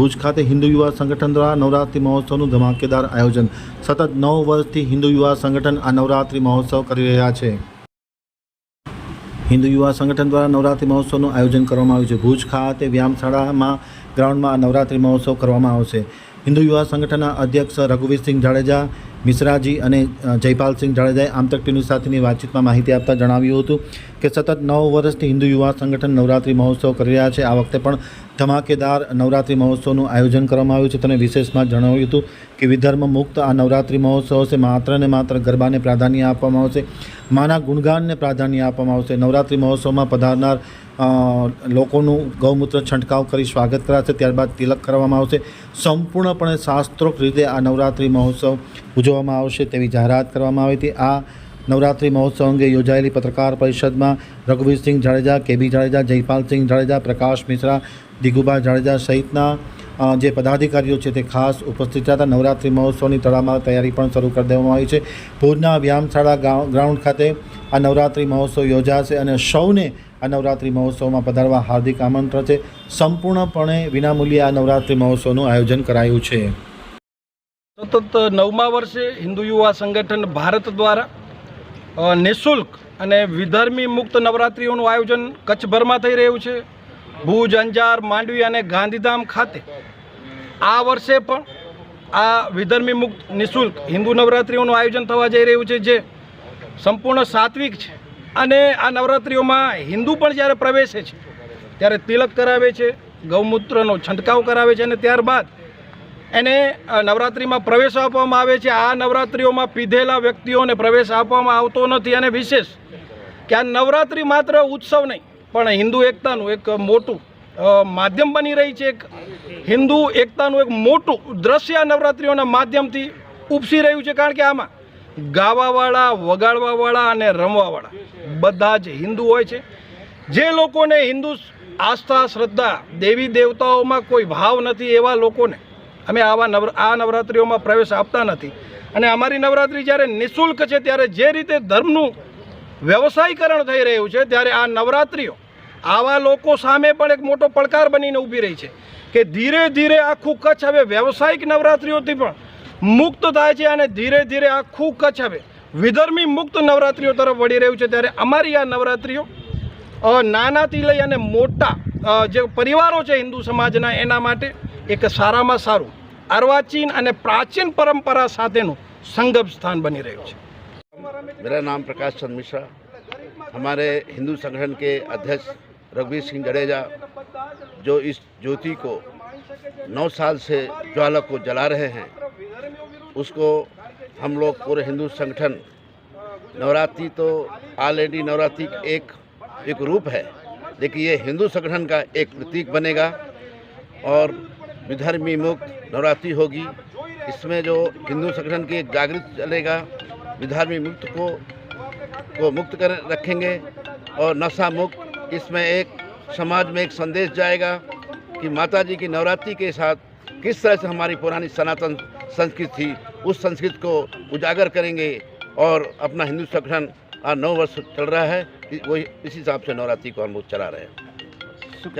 ભુજ ખાતે હિન્દુ યુવા સંગઠન દ્વારા નવરાત્રિ મહોત્સવનું ધમાકેદાર આયોજન. સતત નવ વર્ષથી હિન્દુ યુવા સંગઠન આ નવરાત્રિ મહોત્સવ કરી રહ્યા છે. હિન્દુ યુવા સંગઠન દ્વારા નવરાત્રિ મહોત્સવનું આયોજન કરવામાં આવ્યું છે. ભુજ ખાતે વ્યાયામશાળામાં ગ્રાઉન્ડમાં આ નવરાત્રિ મહોત્સવ કરવામાં આવશે. હિન્દુ યુવા સંગઠનના અધ્યક્ષ રઘુવીરસિંહ જાડેજા, મિશ્રાજી અને જયપાલસિંહ જાડેજાએ આમતક ટીવી સાથેની વાતચીતમાં માહિતી આપતા જણાવ્યું હતું કે સતત નવ વર્ષથી હિન્દુ યુવા સંગઠન નવરાત્રિ મહોત્સવ કરી રહ્યા છે. આ વખતે પણ ધમાકેદાર નવરાત્રિ મહોત્સવનું આયોજન કરવામાં આવ્યું છે. તેને વિશેષમાં જણાવ્યું હતું કે વિધર્મ મુક્ત આ નવરાત્રિ મહોત્સવ છે માત્ર ને માત્ર ગરબાને પ્રાધાન્ય આપવામાં આવશે. માના ગુણગાનને પ્રાધાન્ય આપવામાં આવશે. નવરાત્રિ મહોત્સવમાં પધારનાર લોકોનું ગૌમૂત્ર છંટકાવ કરી સ્વાગત કરાશે. ત્યારબાદ તિલક કરવામાં આવશે. સંપૂર્ણપણે શાસ્ત્રોક્ત રીતે આ નવરાત્રિ મહોત્સવ ઉજવવામાં આવશે તેવી જાહેરાત કરવામાં આવી હતી. આ નવરાત્રિ મહોત્સવ અંગે યોજાયેલી પત્રકાર પરિષદમાં રઘુવીરસિંહ જાડેજા, કેબી જાડેજા, જયપાલસિંહ જાડેજા, પ્રકાશ મિશ્રા દિગુબા જાડેજા સહિતના જે પદાધિકારીઓ છે તે ખાસ ઉપસ્થિત હતા. નવરાત્રિ મહોત્સવની તળામાં તૈયારી પણ શરૂ કરી દેવામાં આવી છે. ભુજના વ્યાયામશાળા ગ્રાઉન્ડ ખાતે આ નવરાત્રિ મહોત્સવ યોજાશે અને સૌને આ નવરાત્રિ મહોત્સવમાં પધારવા હાર્દિક આમંત્રણ છે. સંપૂર્ણપણે વિનામૂલ્યે આ નવરાત્રિ મહોત્સવનું આયોજન કરાયું છે. સતત નવમા વર્ષે હિન્દુ યુવા સંગઠન ભારત દ્વારા નિઃશુલ્ક અને વિધર્મી મુક્ત નવરાત્રિઓનું આયોજન કચ્છભરમાં થઈ રહ્યું છે. ભુજ, અંજાર, માંડવી અને ગાંધીધામ ખાતે. આ વર્ષે પણ આ વિધર્મી મુક્ત નિઃશુલ્ક હિન્દુ નવરાત્રિઓનું આયોજન થવા જઈ રહ્યું છે, જે સંપૂર્ણ સાત્વિક છે. અને આ નવરાત્રિઓમાં હિન્દુ પણ જ્યારે પ્રવેશે છે, ત્યારે તિલક કરાવે છે, ગૌમૂત્રનો છંટકાવ કરાવે છે અને ત્યારબાદ એને નવરાત્રિમાં પ્રવેશ આપવામાં આવે છે. આ નવરાત્રિઓમાં પીધેલા વ્યક્તિઓને પ્રવેશ આપવામાં આવતો નથી અને વિશેષ કે આ નવરાત્રિ માત્ર ઉત્સવ નહીં પણ હિન્દુ એકતાનું એક મોટું માધ્યમ બની રહી છે એક. હિન્દુ એકતાનું એક મોટું દ્રશ્ય નવરાત્રિઓના માધ્યમથી ઉપસી રહ્યું છે. કારણ કે આમાં ગાવાવાળા, વગાડવાવાળા અને રમવાવાળા બધા જ હિન્દુ હોય છે. જે લોકોને હિન્દુ આસ્થા, શ્રદ્ધા, દેવી દેવતાઓમાં કોઈ ભાવ નથી એવા લોકોને અમે આવા નવ, આ નવરાત્રિઓમાં પ્રવેશ આપતા નથી. અને અમારી નવરાત્રિ જ્યારે નિઃશુલ્ક છે, ત્યારે જે રીતે ધર્મનું વ્યવસાયીકરણ થઈ રહ્યું છે, ત્યારે આ નવરાત્રિઓ આવા લોકો સામે પણ એક મોટો પડકાર બનીને ઊભી રહી છે કે ધીરે ધીરે આખું કચ્છ હવે વ્યવસાયિક નવરાત્રિઓથી પણ મુક્ત થાય છે અને ધીરે ધીરે આખું કચ્છ હવે વિધર્મી મુક્ત નવરાત્રિઓ તરફ વળી રહ્યું છે ત્યારે અમારી આ નવરાત્રિઓ અ, નાનાથી લઈ અને મોટા અ, જે પરિવારો છે હિન્દુ સમાજના એના માટે એક સારામાં સારું અર્વાચીન અને પ્રાચીન પરંપરા સાથેનું સંગમ સ્થાન બની રહ્યું છે मेरा नाम प्रकाश चंद मिश्रा हमारे हिंदू संगठन के अध्यक्ष रघुवीर सिंह जडेजा जो इस ज्योति को नौ साल से ज्वाला को जला रहे हैं, उसको हम लोग पूरे हिंदू संगठन, नवरात्रि तो ऑलरेडी नवरात्रि एक एक रूप है। लेकिन ये हिंदू संगठन का एक प्रतीक बनेगा और विधर्मी मुक्त नवरात्रि होगी। इसमें जो हिंदू संगठन की एक जागृत चलेगा, विधर्मी मुक्त को को मुक्त कर रखेंगे और नशा मुक्त इसमें एक समाज में एक संदेश जाएगा कि माता जी की नवरात्रि के साथ किस तरह से हमारी पुरानी सनातन संस्कृति थी, उस संस्कृति को उजागर करेंगे और अपना हिंदू संगठन नौ वर्ष चल रहा है वही इस हिसाब से नवरात्रि को हम चला रहे हैं।